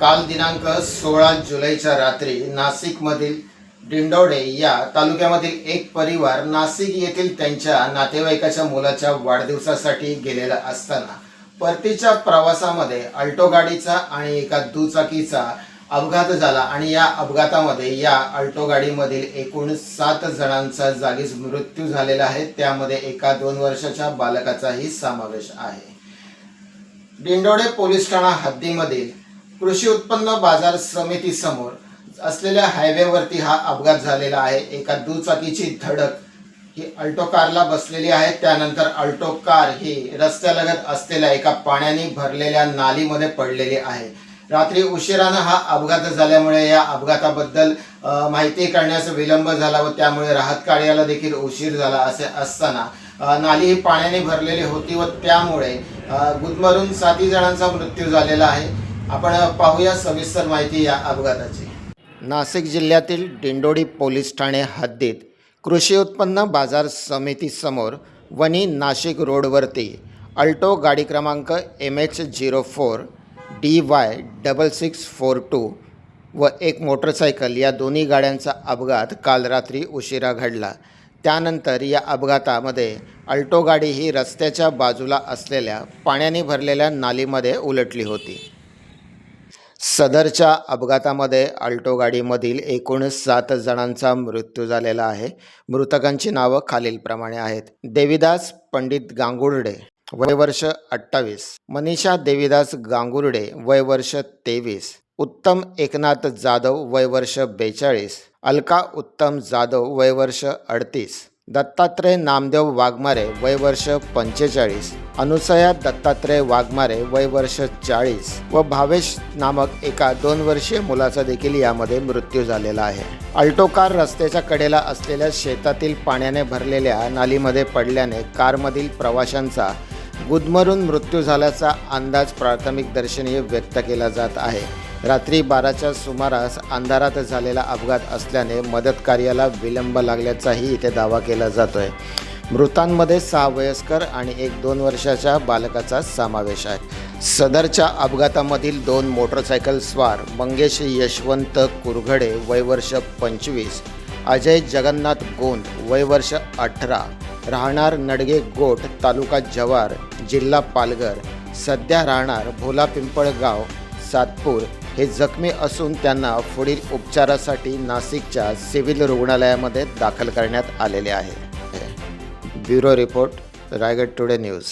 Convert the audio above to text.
काल दिनांक सोळा जुलैच्या रात्री नाशिकमधील डिंडोडे या तालुक्यामधील एक परिवार नाशिक येथील त्यांच्या नातेवाईकाच्या मुलाच्या वाढदिवसासाठी गेलेला असताना परतीच्या प्रवासामध्ये अल्टो गाडीचा आणि एका दुचाकीचा अपघात झाला आणि या अपघातामध्ये या अल्टो गाडीमधील एकूण सात जणांचा जागीच मृत्यू झालेला आहे. त्यामध्ये एका दोन वर्षाच्या बालकाचाही समावेश आहे. दिंडोडे पोलीस ठाणा हद्दीमधील कृषी उत्पन्न बाजार समिती समोर असलेल्या हायवेवरती हा अपघात झालेला आहे. एका दुचाकीची धडक ही अल्टो कारला बसलेली आहे. त्यानंतर अल्टो कार ही रस्त्यालगत असलेल्या एका पाण्याने भरलेल्या नालीमध्ये पडलेली आहे. रात्री उशिरानं हा अपघात झाल्यामुळे या अपघाताबद्दल माहिती करण्यास विलंब झाला व त्यामुळे राहत कार्याला देखील उशीर झाला असे असताना नाली ही पाण्याने भरलेली होती व त्यामुळे गुदमरून साती जणांचा मृत्यू झालेला आहे. आपण पाहूया सविस्तर माहिती या अपघाताची. नाशिक जिल्ह्यातील दिंडोडी पोलीस ठाणे हद्दीत कृषी उत्पन्न बाजार समितीसमोर वनी नाशिक रोडवरती अल्टो गाडी क्रमांक M H zero four D Y double six four two व एक मोटरसायकल या दोन्ही गाड्यांचा अपघात काल रात्री उशिरा घडला. त्यानंतर या अपघातामध्ये अल्टो गाडी ही रस्त्याच्या बाजूला असलेल्या पाण्याने भरलेल्या नालीमध्ये उलटली होती. सदरच्या अपघातामध्ये अल्टो गाडीमधील एकूण सात जणांचा मृत्यू झालेला आहे. मृतकांची नावं खालीलप्रमाणे आहेत. देविदास पंडित गांगुर्डे वय वर्ष अठ्ठावीस. मनीषा देविदास गांगुर्डे वय वर्ष तेवीस. उत्तम एकनाथ जाधव वय वर्ष बेचाळीस. अलका उत्तम जाधव वय वर्ष अडतीस. दत्तात्रय नामदेव वाघमारे वय वर्ष पंचेचाळीस. अनुसया दत्तात्रय वाघमारे वय वर्ष चाळीस व भावेश नामक एका दोन वर्षीय मुलाचा देखील यामध्ये मृत्यू झालेला आहे. अल्टो कार रस्त्याच्या कडेला असलेल्या शेतातील पाण्याने भरलेल्या नालीमध्ये पडल्याने कारमधील प्रवाशांचा गुदमरून मृत्यू झाल्याचा अंदाज प्राथमिक दर्शनीय व्यक्त केला जात आहे. रात्री बाराच्या सुमारास अंधारात झालेला अपघात असल्याने मदत कार्याला विलंब लागल्याचाही इथे दावा केला जातोय. मृतांमध्ये सहा वयस्कर आणि एक दोन वर्षाच्या बालकाचा समावेश आहे. सदरच्या अपघातामधील दोन मोटरसायकल स्वार मंगेश यशवंत कुरघडे वय वर्ष पंचवीस अजय जगन्नाथ गोंद वय वर्ष अठरा राहणार नडगे गोट तालुका जव्हार जिल्हा पालघर. सध्या राहणार भोला पिंपळगाव सातपूर. हे जखमी असून त्यांना पुढील उपचारासाठी नाशिकच्या सिव्हिल रुग्णालयामध्ये दाखल करण्यात आलेले आहे. Bureau report Raigad today news.